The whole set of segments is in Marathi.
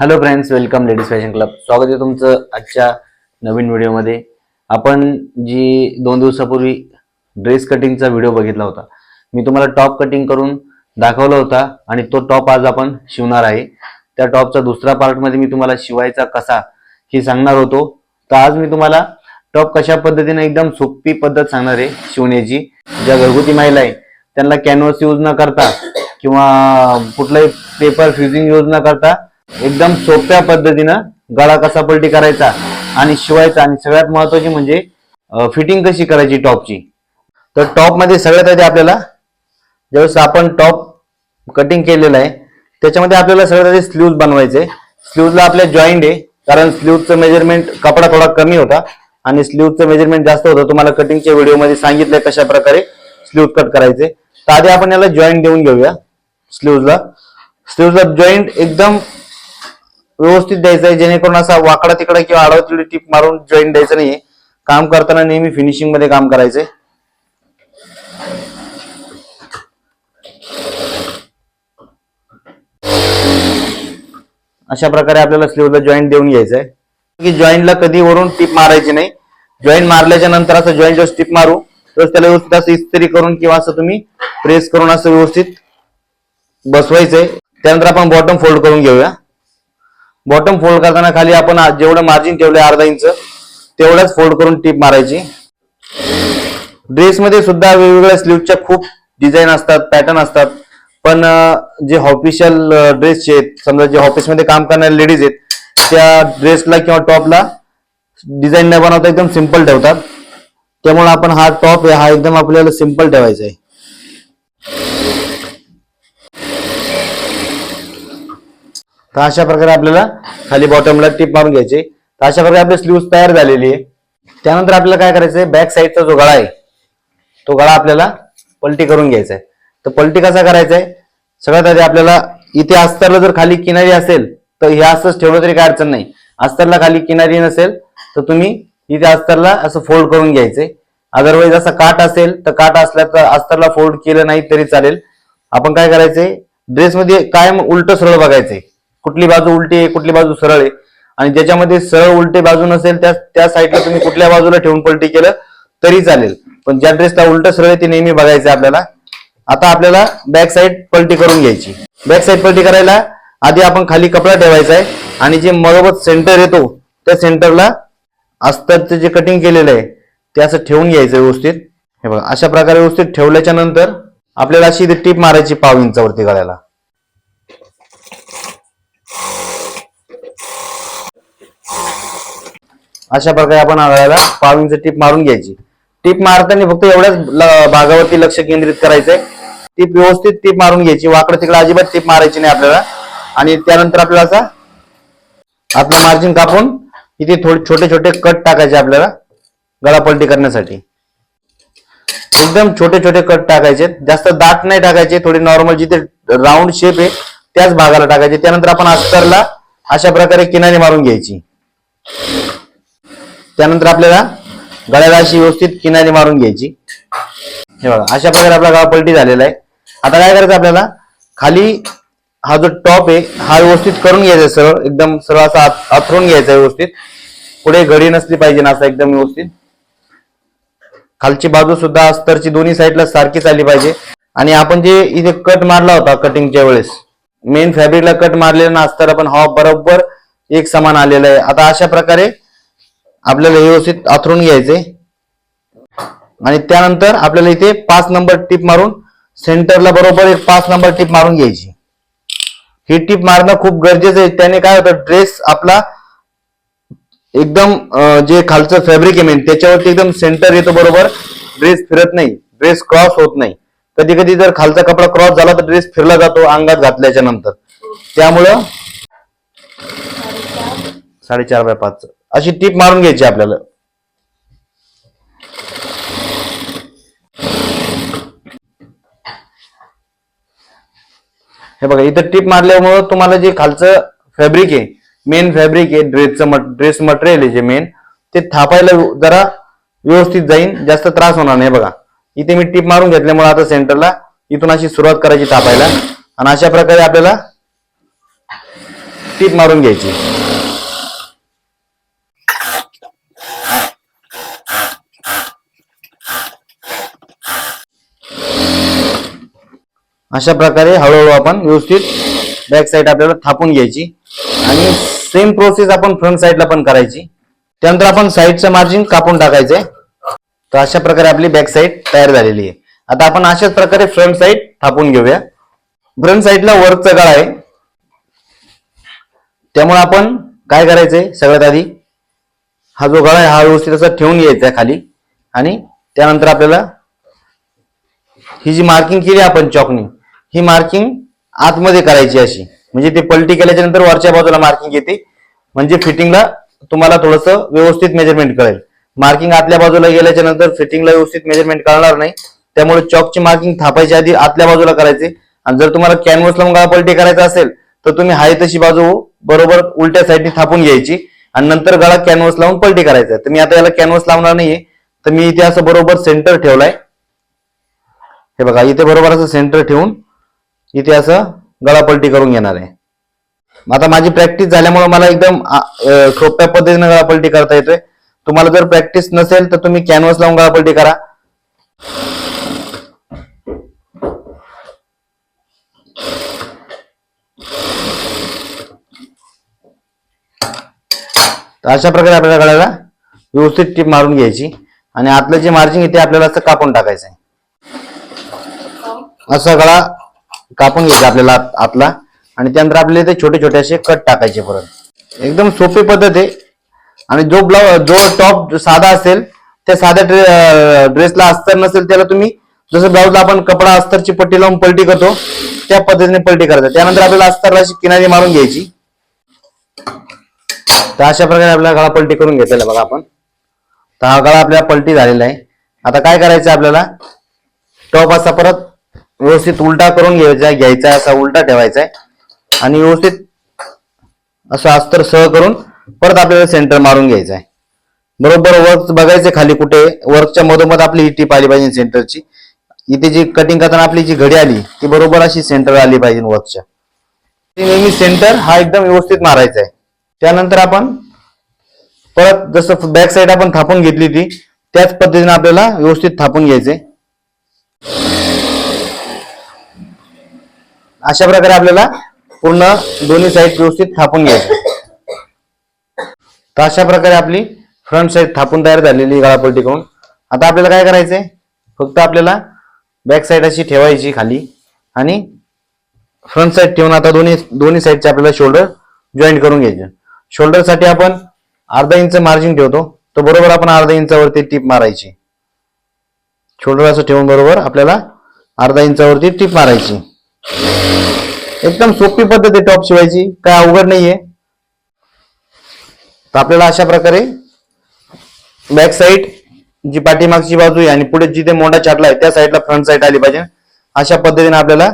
Hello friends welcome ladies fashion club स्वागत आहे तुमचं आजच्या नवीन व्हिडिओमध्ये. आपण जी दोन दिवसापूर्वी ड्रेस कटिंगचा व्हिडिओ बघितला होता मी तुम्हाला टॉप कटिंग करून दाखवला होता आणि तो टॉप आज आपण शिवणार आहे. त्या टॉपचा दुसरा पार्टमध्ये मी तुम्हाला शिवायचा कसा हे सांगणार होतो. तर आज मी तुम्हाला टॉप कशा पद्धतीने एकदम सोपी पद्धत सांगणार आहे शिवण्याची. ज्या घरगुती महिला आहे त्यांना कॅनव्हस यूज न करता किंवा कुठलाही पेपर फ्युजिंग यूज न करता एकदम सोप्या पद्धतीनं गळा कसा पलटी करायचा आणि शिवायचा आणि सगळ्यात महत्वाची म्हणजे फिटिंग कशी करायची टॉपची. तर टॉपमध्ये सगळ्यात आधी आपल्याला ज्यावेळेस आपण टॉप कटिंग केलेलं आहे त्याच्यामध्ये आपल्याला सगळ्यात आधी स्लीव्ह बनवायचे. स्लीव्हला आपल्या जॉईंट आहे कारण स्लीव्हचं मेजरमेंट कपडा थोडा कमी होता आणि स्लीव्हचं मेजरमेंट जास्त होतं. तुम्हाला कटिंगच्या व्हिडिओमध्ये सांगितलंय कशा प्रकारे स्लीव्ह कट करायचे. तर आधी आपण याला जॉईंट देऊन घेऊया स्लीव्हला स्लीव्हला जॉईंट एकदम व्यवस्थित द्यायचा आहे जेणेकरून असा वाकडा तिकडा किंवा आडवा तिकडे टीप मारून जॉईंट द्यायचं नाहीये. काम करताना नेहमी फिनिशिंगमध्ये काम करायचंय. अशा प्रकारे आपल्याला स्लीवला जॉईंट देऊन घ्यायचं आहे. की जॉईंटला कधी वरून टीप मारायची नाही. जॉईंट मारल्याच्या नंतर असं जॉईंट जेव्हा टीप मारू. तेव्हा त्याला व्यवस्थित असं इस्त्री करून किंवा असं तुम्ही प्रेस करून असं व्यवस्थित बसवायचंय. त्यानंतर आपण बॉटम फोल्ड करून घेऊया. बॉटम फोल्ड करताना खाली आपण जेवढं मार्जिन ठेवलंय अर्धा इंच तेवढंच फोल्ड करून टीप मारायची. ड्रेसमध्ये सुद्धा वेगवेगळ्या स्लीवच्या खूप डिझाईन असतात पॅटर्न असतात. पण जे ऑफिशियल ड्रेसचे आहेत समजा जे ऑफिसमध्ये काम करणारे लेडीज आहेत त्या ड्रेसला किंवा टॉपला डिझाईन न बनवता एकदम सिंपल ठेवतात. त्यामुळे आपण हा टॉप आहे हा एकदम आपल्याला सिंपल ठेवायचा आहे. तर अशा प्रकारे आपल्याला खाली बॉटमला टिप मारून घ्यायची. तर अशा प्रकारे आपली स्लीव्ह तयार झालेली आहे. त्यानंतर आपल्याला काय करायचंय बॅक साईडचा जो गळा आहे तो गळा आपल्याला पलटी करून घ्यायचा आहे. तर पलटी कसा करायचा आहे? सगळ्यात आधी आपल्याला इथे अस्तरला जर खाली किनारी असेल तर हे असंच ठेवलं तरी काय अडचण नाही. अस्तरला खाली किनारी नसेल तर तुम्ही इथे अस्तरला असं फोल्ड करून घ्यायचंय अदरवाईज असं काट असेल तर काट असल्या तर अस्तरला फोल्ड केलं नाही तरी चालेल. आपण काय करायचंय? ड्रेसमध्ये कायम उलट सरळ बघायचंय. कुठली बाजू उलटी आहे कुठली बाजू सरळ आहे. आणि ज्याच्यामध्ये सरळ उलटे बाजू नसेल त्या त्या साईडला तुम्ही कुठल्या बाजूला ठेवून पलटी केलं तरी चालेल. पण ज्या ड्रेसला उलट सरळ आहे ते नेहमी बघायचं आहे आपल्याला. आता आपल्याला बॅक साईड पलटी करून घ्यायची. बॅक साईड पलटी करायला आधी आपण खाली कपडा ठेवायचा आहे. आणि जे मधोमध सेंटर येतो त्या सेंटरला अस्तरचं जे कटिंग केलेलं आहे ते असं ठेवून घ्यायचं व्यवस्थित. हे बघा अशा प्रकारे व्यवस्थित ठेवल्याच्या नंतर आपल्याला अशी इथे टीप मारायची पाव इंचावरती गळ्याला. अशा प्रकारे आपण गळ्याला पाव इंच टीप मारून घ्यायची. टीप मारताना फक्त एवढ्याच भागावरती लक्ष केंद्रित करायचंय. टीप व्यवस्थित टीप मारून घ्यायची. वाकडं तिकडे अजिबात टीप मारायची नाही आपल्याला. आणि त्यानंतर आपल्याला असा आपलं मार्जिन कापून इथे थोडे छोटे छोटे कट टाकायचे आपल्याला. गळापलटी करण्यासाठी. एकदम छोटे छोटे कट टाकायचे. जास्त दाट नाही टाकायचे. थोडे नॉर्मल जिथे राऊंड शेप आहे त्याच भागाला टाकायचे. त्यानंतर आपण अस्तरला अशा प्रकारे किनारी मारून घ्यायची. त्यानंतर आपल्याला गळ्याला अशी व्यवस्थित किनारी मारून घ्यायची. हे बघा अशा प्रकारे आपला गळा पलटी झालेला आहे. आता काय करायचं आपल्याला? खाली हा जो टॉप आहे हा व्यवस्थित करून घ्यायचा सरळ एकदम सरळ असा आथरून घ्यायचा व्यवस्थित. पुढे घडी नसली पाहिजे ना असा एकदम व्यवस्थित. खालची बाजू सुद्धा अस्तरची दोन्ही साईडला सारखीच आली पाहिजे. आणि आपण जे इथे कट मारला होता कटिंगच्या वेळेस मेन फॅब्रिकला कट मारलेला ना अस्तर पण हा बरोबर एक समान आलेला आहे. आता अशा प्रकारे आपल्याला व्यवस्थित आथरून घ्यायचे. आणि त्यानंतर आपल्याला इथे पाच नंबर टिप मारून सेंटरला बरोबर एक पाच नंबर टिप मारून घ्यायची. ही टिप मारणं खूप गरजेचं आहे. त्याने काय होतं ड्रेस आपला एकदम जे खालचं फॅब्रिक आहे मेन त्याच्यावरती एकदम सेंटर येतो बरोबर ड्रेस फिरत नाही. ड्रेस क्रॉस होत नाही. कधी कधी जर खालचा कपडा क्रॉस झाला तर ड्रेस फिरला जातो अंगात घातल्याच्या नंतर. त्यामुळं साडेचार बाय पाच. अशी टीप मारून घ्यायची आपल्याला. हे बघा इथं टीप मारल्यामुळं तुम्हाला जे खालचं फॅब्रिक आहे मेन फॅब्रिक आहे ड्रेसचं ड्रेस मटेरियल आहे जे मेन ते थापायला जरा व्यवस्थित जाईन जास्त त्रास होणार नाही. बघा इथे मी टीप मारून घेतल्यामुळे आता सेंटरला इथून अशी सुरुवात करायची थापायला. आणि अशा प्रकारे आपल्याला टीप मारून घ्यायची. अशा प्रकारे हळूहळू आपण व्यवस्थित बॅक साईड आपल्याला थापून घ्यायची. आणि सेम प्रोसेस आपण फ्रंट साईडला पण करायची. त्यानंतर आपण साईडचं मार्जिन कापून टाकायचंय तर अशा प्रकारे आपली बॅक साईड तयार झालेली आहे. आता आपण अशाच प्रकारे फ्रंट साईड थापून घेऊया. फ्रंट साईडला वर्कचा गळा आहे. त्यामुळे आपण काय करायचंय सगळ्यात आधी हा जो गळा आहे हा व्यवस्थित असा ठेवून घ्यायचा आहे खाली. आणि त्यानंतर आपल्याला ही जी मार्किंग केली आपण चॉकनी ही मार्किंग आतमध्ये करायची अशी. म्हणजे ते पलटी केल्याच्यानंतर वरच्या बाजूला मार्किंग येते. म्हणजे फिटिंगला तुम्हाला थोडस व्यवस्थित मेजरमेंट कळेल. मार्किंग आतल्या बाजूला गेल्याच्यानंतर फिटिंगला व्यवस्थित मेजरमेंट कळणार नाही. त्यामुळे चॉकची मार्किंग थापायच्या आधी आतल्या बाजूला करायचे. आणि जर तुम्हाला कॅनव्हस लावून गळा पलटी करायचा असेल तर तुम्ही हाय तशी बाजू बरोबर उलट्या साईडने थापून घ्यायची. आणि नंतर गळा कॅनव्हस लावून पलटी करायचा. तर मी आता याला कॅनव्हस लावणार नाहीये. तर मी इथे असं बरोबर सेंटर ठेवलाय. हे बघा इथे बरोबर असं सेंटर ठेवून इथे असं गळापलटी करून घेणार आहे. आता माझी प्रॅक्टिस झाल्यामुळे मला एकदम सोप्या पद्धतीने गळापलटी करता येतोय. तुम्हाला जर प्रॅक्टिस नसेल तर तुम्ही कॅनव्हस लावून गळापलटी करा. तर अशा प्रकारे आपल्याला गळ्याला व्यवस्थित टीप मारून घ्यायची. आणि आतलं जे मार्जिन आहे ते आपल्याला असं कापून टाकायचं आहे असा गळा कापून घ्यायचा आपल्याला आतला. आणि त्यानंतर आपले ते छोटे छोटे असे कट टाकायचे परत. एकदम सोपी पद्धत आहे. आणि जो ब्लाउज जो टॉप साधा असेल त्या साध्या ड्रेसला अस्तर नसेल त्याला तुम्ही जसं ब्लाऊजला आपण कपडा अस्तरची पट्टी लावून पलटी करतो त्या पद्धतीने पलटी करायचं त्यानंतर आपल्याला अस्तरला अशी किनारी मारून घ्यायची. तर अशा प्रकारे आपल्याला गळा पलटी करून घेतलेला बघा आपण. तर हा गळा आपल्याला पलटी झालेला आहे. आता काय करायचं आपल्याला? टॉप असा परत व्यवस्थित उलटा करून घ्यायचा घ्यायचा असा उलटा ठेवायचा आहे. आणि व्यवस्थित असं अस्तर सह करून परत आपल्याला सेंटर मारून घ्यायचा आहे. बरोबर वर्क बघायचं खाली कुठे वर्कच्या मधोमध आपली ही टीप आली पाहिजे सेंटरची इथे जी कटिंग करताना आपली जी घडी आली ती बरोबर अशी सेंटर आली पाहिजे वर्कच्या ती नेहमी सेंटर हा एकदम व्यवस्थित मारायचा आहे. त्यानंतर आपण परत जसं बॅक साईड आपण थापून घेतली ती त्याच पद्धतीने आपल्याला व्यवस्थित थापून घ्यायचे. अशा प्रकारे आपल्याला पूर्ण दोन्ही साईड व्यवस्थित थापून घ्यायचं. तर अशा प्रकारे आपली फ्रंट साईड थापून तयार झालेली गळापलटी करून. आता आपल्याला काय करायचंय? फक्त आपल्याला बॅक साईड अशी ठेवायची खाली आणि फ्रंट साईड ठेवून आता दोन्ही दोन्ही साईडचे आपल्याला शोल्डर जॉईंट करून घ्यायचे. शोल्डरसाठी आपण अर्धा इंच मार्जिन ठेवतो. तर बरोबर आपण अर्धा इंचावरती टीप मारायची. शोल्डर असं ठेवून बरोबर आपल्याला अर्धा इंचावरती टीप मारायची. एकदम सोपी पद्धत आहे टॉप शिवायची. काय अवघड नाहीये. तर आपल्याला अशा प्रकारे बॅक साईड जी पाठीमागची बाजू आहे आणि पुढे जिथे मोंडा चाटला आहे त्या साईडला फ्रंट साईड आली पाहिजे. अशा पद्धतीने आपल्याला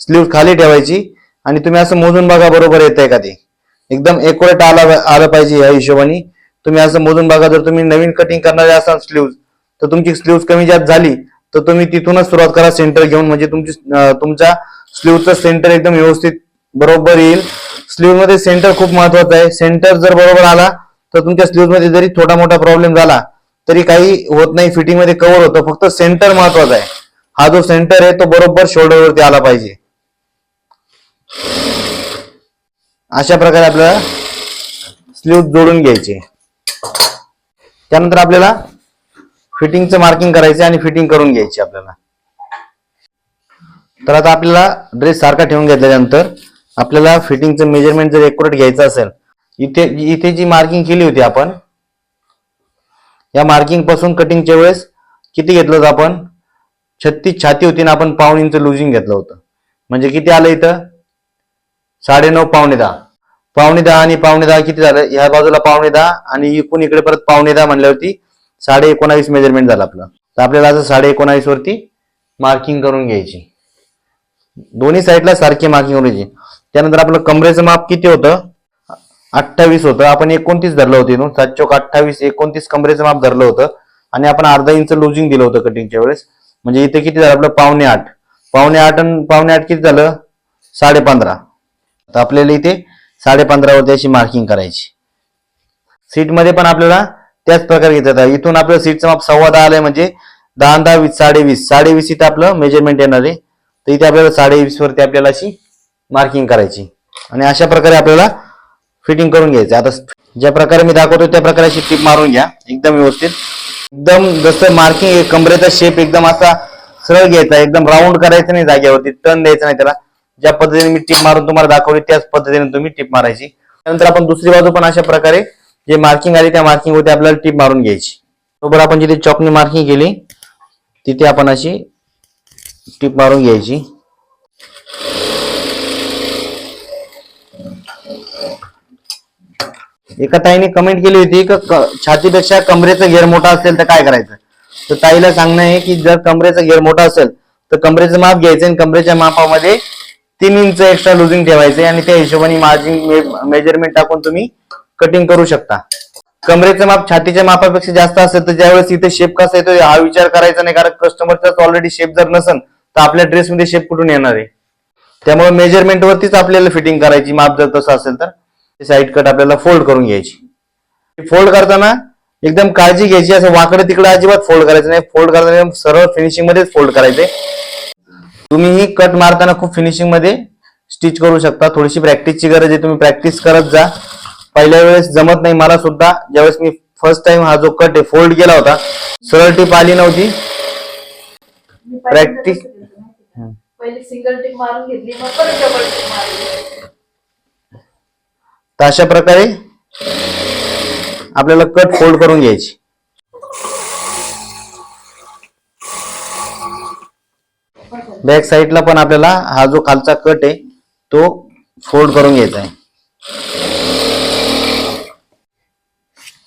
स्लीव खाली ठेवायची आणि तुम्ही असं मोजून बघा बरोबर येत आहे का ते. एकदम एकोरेट आला आलं पाहिजे या हिशोबाने. तुम्ही असं मोजून बघा जर तुम्ही नवीन कटिंग करणारे असाल स्लीव तर तुमची स्लीव्ह कमी जास्त झाली तर तुम्ही तिथूनच सुरुवात करा सेंटर घेऊन. म्हणजे तुमची तुमचा तुमच्या स्लीवचं सेंटर एकदम व्यवस्थित बरोबर येईल. स्लीवमध्ये सेंटर खूप महत्वाचं आहे. सेंटर जर बरोबर आला तर तुमच्या स्लीव्हमध्ये जरी थोडा मोठा प्रॉब्लेम झाला तरी काही होत नाही. फिटिंगमध्ये कव्हर होतं. फक्त सेंटर महत्त्वाचा आहे. हा जो सेंटर आहे तो बरोबर शोल्डर वरती आला पाहिजे. अशा प्रकारे आपल्याला स्लीव जोडून घ्यायचे. त्यानंतर आपल्याला फिटिंगचं मार्किंग करायचं आणि फिटिंग करून घ्यायची आपल्याला. तर आता आपल्याला ड्रेस सारखा ठेवून घेतल्यानंतर आपल्याला फिटिंगचं मेजरमेंट जर एक्युरेट घ्यायचं असेल इथे इथे जी मार्किंग केली होती आपण या मार्किंगपासून कटिंगच्या वेळेस किती घेतलं होतं आपण? छत्तीस छाती होती ना आपण पाऊण इंच लुजिंग घेतलं होतं. म्हणजे किती आलं इथं? साडेनऊ पावणे दहा. पावणे दहा आणि पावणे दहा किती झालं? ह्या बाजूला पावणे दहा आणि इकून इकडे परत पावणे दहा म्हणल्यावरती साडे एकोणावीस मेजरमेंट झालं आपलं. तर आपल्याला असं साडे एकोणावीस वरती मार्किंग करून घ्यायची. दोन्ही साईडला सारखी मार्किंग करून त्यानंतर आपलं कमरेचं माप किती होतं? अठ्ठावीस होतं. आपण एकोणतीस धरलं होतं इथून. सात चौक अठ्ठावीस एकोणतीस कमरेचं माप धरलं होतं. आणि आपण अर्धा इंच लुजिंग दिलं होतं कटिंगच्या वेळेस. म्हणजे इथे किती झालं? आपलं पावणे आठ. पावणे आठ आणि पावणे आठ किती झालं? साडे पंधरा. तर आपल्याला इथे साडे पंधरावरती अशी मार्किंग करायची. सीटमध्ये पण आपल्याला त्याच प्रकारे घेतात इथून आपलं सीटचं माप सव्वा दहा आलंय म्हणजे दहा दहा वीस साडेवीस साडेवीस इथं आपलं मेजरमेंट येणार आहे. तर इथे आपल्याला साडेवीस वरती आपल्याला अशी मार्किंग करायची. आणि अशा प्रकारे आपल्याला फिटिंग करून घ्यायचं. आता ज्या प्रकारे मी दाखवतो त्या प्रकारे अशी टिप मारून घ्या. एकदम व्यवस्थित. एकदम जसं मार्किंग कमरेचा शेप एकदम असा सरळ घ्यायचा. एकदम राऊंड करायचं नाही जागेवरती. टर्न द्यायचं नाही त्याला. ज्या पद्धतीने मी टिप मारून तुम्हाला दाखवली त्याच पद्धतीने तुम्ही टिप मारायची. त्यानंतर आपण दुसरी बाजू पण अशा प्रकारे जे मार्किंग आली त्या मार्किंग होती आपल्याला टिप मारून घ्यायची. बरोबर आपण जिथे चॉकनी मार्किंग केली तिथे आपण अशी टीप मारून घ्यायची. एका ताईने कमेंट केली होती की छातीपेक्षा कमरेचा घेर मोठा असेल तर काय करायचं? तर ताईला सांगणं आहे की जर कमरेचा घेर मोठा असेल तर कमरेचं माप घ्यायचं आणि कमरेच्या मापामध्ये तीन इंच एक्स्ट्रा लुजिंग ठेवायचे आणि त्या हिशोबाने मार्जिन मेजरमेंट टाकून तुम्ही कटिंग करू शकता. कमरेचं माप छातीच्या मापापेक्षा जास्त असेल तर ज्यावेळेस इथे शेप कसा येतो हा विचार करायचा नाही कारण कस्टमरचाच ऑलरेडी शेप जर नसेल तर आपल्या ड्रेसमध्ये शेप कुठून येणार आहे? त्यामुळे मेजरमेंट वरतीच आपल्याला फिटिंग करायची माप जर तसं असेल तर साईड कट आपल्याला फोल्ड करून घ्यायची. फोल्ड करताना एकदम काळजी घ्यायची असं वाकडं तिकडं अजिबात फोल्ड करायचं नाही. फोल्ड करताना सरळ फिनिशिंग मध्येच फोल्ड करायचे. तुम्ही ही कट मारताना खूप फिनिशिंगमध्ये स्टिच करू शकता. थोडीशी प्रॅक्टिसची गरज आहे तुम्ही प्रॅक्टिस करत जा. पहिल्या वेळेस जमत नाही मला सुद्धा. ज्यावेळेस मी फर्स्ट टाइम हा जो कट आहे फोल्ड केला होता सरळ टीप आली नव्हती. प्रॅक्टिस पहिले सिंगल टिप मारून घेतली मग परत डबल टिप मारली. तर अशा प्रकारे आपल्याला कट फोल्ड करून घ्यायची. बॅक साईडला पण आपल्याला हा जो खालचा कट आहे तो फोल्ड करून घ्यायचा आहे.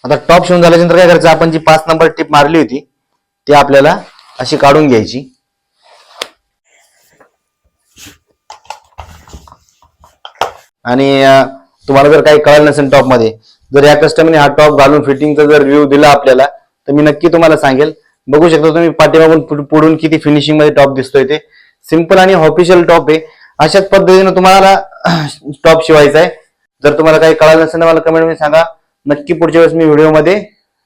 आता टॉप शिवून झाल्यानंतर काय करायचं? आपण जी पाच नंबर टिप मारली होती ती आपल्याला अशी काढून घ्यायची. आणि तुम्हाला जर काही कळलं नसेल टॉपमध्ये जर या कस्टमरने हा टॉप घालून फिटिंगचा जर रिव्ह्यू दिला आपल्याला तर मी नक्की तुम्हाला सांगेल. बघू शकता तुम्ही पाठीमागून पुढ- पुढून किती फिनिशिंगमध्ये टॉप दिसतोय ते. सिंपल आणि ऑफिशियल टॉप आहे. अशाच पद्धतीने तुम्हाला टॉप शिवायचा आहे. जर तुम्हाला काही कळलं नसेल तर मला कमेंटमध्ये सांगा. नक्की पुढच्या वेळेस मी व्हिडिओमध्ये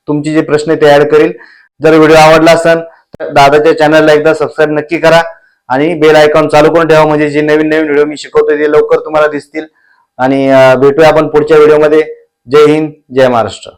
तुमचे जे प्रश्न आहे ते ऍड करेल. जर व्हिडिओ आवडला असेल तर दादाच्या चॅनलला एकदा सबस्क्राईब नक्की करा. आणि बेल आयकॉन चालू करून ठेवा. म्हणजे जे नवीन नवीन व्हिडिओ मी शिकवतोय ते लवकर तुम्हाला दिसतील. आणि भेटूया आपण पुढच्या व्हिडिओमध्ये. जय हिंद जय महाराष्ट्र.